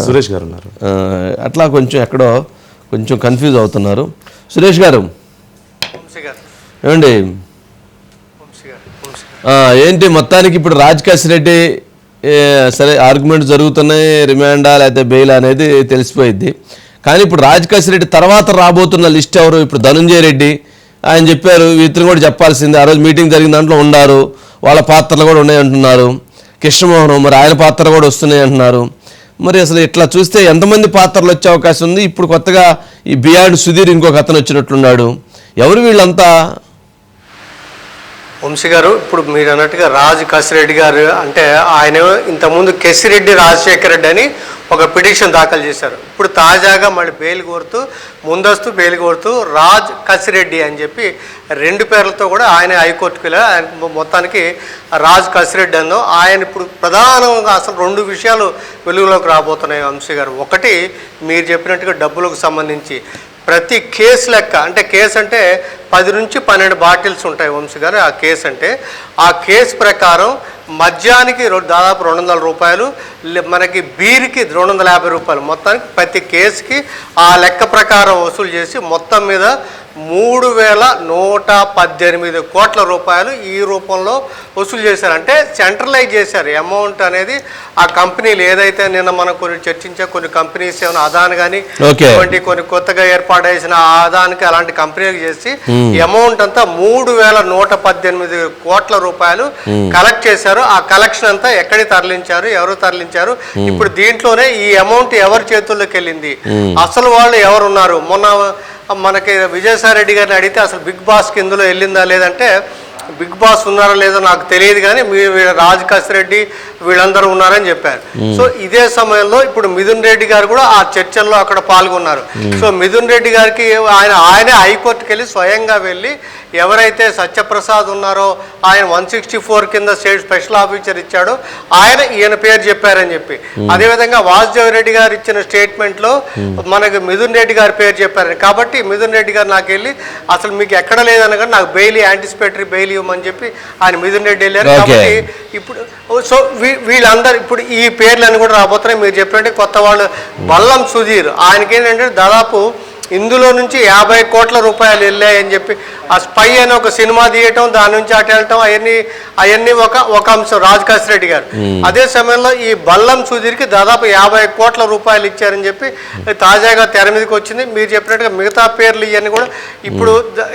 సురేష్ గారు ఉన్నారు. ఆ, అట్లా కొంచెం ఎక్కడో కొంచెం కన్ఫ్యూజ్ అవుతున్నారు. సురేష్ గారు. ఏమండి? వంశీ గారు వంశీ గారు. ఆ, ఏంటి మొత్తానికి ఇప్పుడు రాజ్ రెడ్డి సరే ఆర్గ్యుమెంట్ జరుగుతున్నాయి రిమాండా లేకపోతే బెయిల్ అనేది తెలిసిపోయింది కానీ ఇప్పుడు రాజ్ రెడ్డి తర్వాత రాబోతున్న లిస్ట్ ఎవరు? ఇప్పుడు ధనుంజయ రెడ్డి ఆయన చెప్పారు ఇతను కూడా చెప్పాల్సింది ఆ రోజు మీటింగ్ జరిగిన దాంట్లో ఉన్నారు వాళ్ళ పాత్రలు కూడా ఉన్నాయి అంటున్నారు కృష్ణమోహన్ మరి ఆయన పాత్ర కూడా వస్తున్నాయి అంటున్నారు మరి అసలు ఇట్లా చూస్తే ఎంతమంది పాత్రలు వచ్చే అవకాశం ఉంది? ఇప్పుడు కొత్తగా ఈ బియాడ్ సుధీర్ ఇంకొక అతను వచ్చినట్లున్నాడు. ఎవరు వీళ్ళంతా? వంశీ గారు ఇప్పుడు మీరు అన్నట్టుగా రాజు కసిరెడ్డి గారు అంటే ఆయన ఇంతకుముందు కెసిరెడ్డి రాజశేఖర రెడ్డి అని ఒక పిటిషన్ దాఖలు చేశారు. ఇప్పుడు తాజాగా మళ్ళీ బెయిల్ కోరుతూ ముందస్తు బెయిల్ కోరుతూ రాజ్ కసిరెడ్డి అని చెప్పి రెండు పేర్లతో కూడా ఆయన హైకోర్టుకి వెళ్ళారు. ఆయన మొత్తానికి రాజ్ కసిరెడ్డి అందో ఆయన ఇప్పుడు ప్రధానంగా అసలు రెండు విషయాలు వెలుగులోకి రాబోతున్నాయి వంశీ గారు. ఒకటి మీరు చెప్పినట్టుగా డబ్బులకు సంబంధించి ప్రతి కేసు లెక్క అంటే కేసు అంటే పది నుంచి పన్నెండు బాటిల్స్ ఉంటాయి వంశీ గారు ఆ కేసు అంటే. ఆ కేసు ప్రకారం మద్యానికి దాదాపు రెండు వందల రూపాయలు మనకి బీర్కి రెండు వందల యాభై రూపాయలు. మొత్తానికి ప్రతి కేసుకి ఆ లెక్క ప్రకారం వసూలు చేసి మొత్తం మీద మూడు వేల నూట పద్దెనిమిది కోట్ల రూపాయలు ఈ రూపంలో వసూలు చేశారు. అంటే సెంట్రలైజ్ చేశారు. అమౌంట్ అనేది ఆ కంపెనీలు ఏదైతే నిన్న మనం కొన్ని చర్చించే కొన్ని కంపెనీస్ ఏమైనా అదాన్ కానీ. ఇటువంటి కొన్ని కొత్తగా ఏర్పాటు చేసిన ఆదానికి అలాంటి కంపెనీలు చేసి అమౌంట్ అంతా మూడు వేల నూట పద్దెనిమిది కోట్ల రూపాయలు కలెక్ట్ చేశారు. ఆ కలెక్షన్ అంతా ఎక్కడికి తరలించారు ఎవరు తరలించారు? ఇప్పుడు దీంట్లోనే ఈ అమౌంట్ ఎవరి చేతుల్లోకి వెళ్ళింది? అసలు వాళ్ళు ఎవరు ఉన్నారు మొన్న మనకి విజయసాయి రెడ్డి గారిని అడిగితే అసలు బిగ్ బాస్ కిందలో వెళ్ళిందా లేదంటే బిగ్ బాస్ ఉన్నారో లేదో నాకు తెలియదు కానీ మీ రాజ్ రెడ్డి వీళ్ళందరూ ఉన్నారని చెప్పారు. సో ఇదే సమయంలో ఇప్పుడు మిథున్ రెడ్డి గారు కూడా ఆ చర్చల్లో అక్కడ పాల్గొన్నారు. సో మిథున్ రెడ్డి గారికి ఆయన ఆయనే హైకోర్టుకి వెళ్ళి స్వయంగా వెళ్ళి ఎవరైతే సత్యప్రసాద్ ఉన్నారో ఆయన వన్ సిక్స్టీ ఫోర్ కింద స్టేట్ స్పెషల్ ఆఫీసర్ ఇచ్చాడో ఆయన ఈయన పేరు చెప్పారని చెప్పి. అదేవిధంగా వాసుదేవ్ రెడ్డి గారు ఇచ్చిన స్టేట్మెంట్లో మనకి మిథున్ రెడ్డి గారి పేరు చెప్పారని. కాబట్టి మిథున్ రెడ్డి గారు నాకు వెళ్ళి అసలు మీకు ఎక్కడ లేదనగా నాకు బెయిల్ యాంటిసిపేటరీ బెయిల్ ఇవ్వమని చెప్పి ఆయన మిథున్ రెడ్డి వెళ్ళారు. కాబట్టి ఇప్పుడు సో వీళ్ళందరూ ఇప్పుడు ఈ పేర్లన్నీ కూడా రాబోతున్నాయి. మీరు చెప్పినట్టు కొత్త వాళ్ళు బల్లం సుధీర్. ఆయనకి ఏంటంటే దాదాపు ఇందులో నుంచి యాభై కోట్ల రూపాయలు వెళ్ళాయని చెప్పి ఆ స్పై అని ఒక సినిమా తీయటం దాని నుంచి అటు వెళ్ళటం అవన్నీ అవన్నీ ఒక ఒక అంశం. రాజకాశ్ రెడ్డి గారు. అదే సమయంలో ఈ బల్లం సుధీర్కి దాదాపు యాభై కోట్ల రూపాయలు ఇచ్చారని చెప్పి తాజాగా తెర మీదకి వచ్చింది. మీరు చెప్పినట్టుగా మిగతా పేర్లు ఇవన్నీ కూడా ఇప్పుడు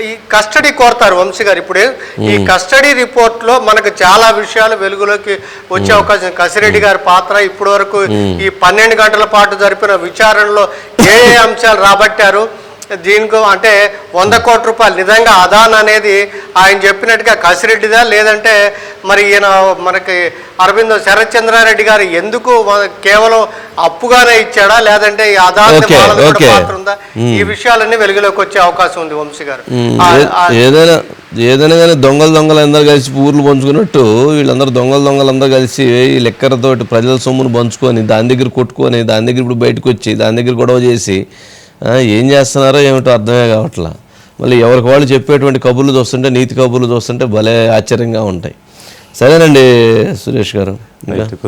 ఈ కస్టడీ కోరతారు వంశీ గారు. ఇప్పుడు ఈ కస్టడీ రిపోర్ట్లో మనకు చాలా విషయాలు వెలుగులోకి వచ్చే అవకాశం. కసిరెడ్డి గారి పాత్ర ఇప్పటి వరకు ఈ పన్నెండు గంటల పాటు జరిపిన విచారణలో ఏ ఏ అంశాలు రాబట్టారు దీనికి అంటే వంద కోట్ల రూపాయలు. నిజంగా అదాన్ అనేది ఆయన చెప్పినట్టుగా కసిరెడ్డిదా? లేదంటే మరి ఈయన మనకి అరవింద్ శరత్ చంద్రారెడ్డి గారు ఎందుకు కేవలం అప్పుగానే ఇచ్చాడా? లేదంటే ఈ అదాన్ ఈ విషయాలన్నీ వెలుగులోకి వచ్చే అవకాశం ఉంది వంశీ గారు. ఏదైనా ఏదైనా కానీ దొంగలు దొంగలు అందరూ కలిసి ఊర్లు పంచుకున్నట్టు వీళ్ళందరూ దొంగలు దొంగలు అందరూ కలిసి ఈ లెక్కరతోటి ప్రజల సొమ్మును పంచుకొని దాని దగ్గర కొట్టుకొని దాని దగ్గర ఇప్పుడు బయటకు వచ్చి దాని దగ్గర గొడవ చేసి ఏం చేస్తున్నారో ఏమిటో అర్థమే కావట్లా. మళ్ళీ ఎవరికి వాళ్ళు చెప్పేటువంటి కబుర్లు చూస్తుంటే నీతి కబుర్లు చూస్తుంటే భలే ఆశ్చర్యంగా ఉంటాయి. సరేనండి సురేష్ గారు.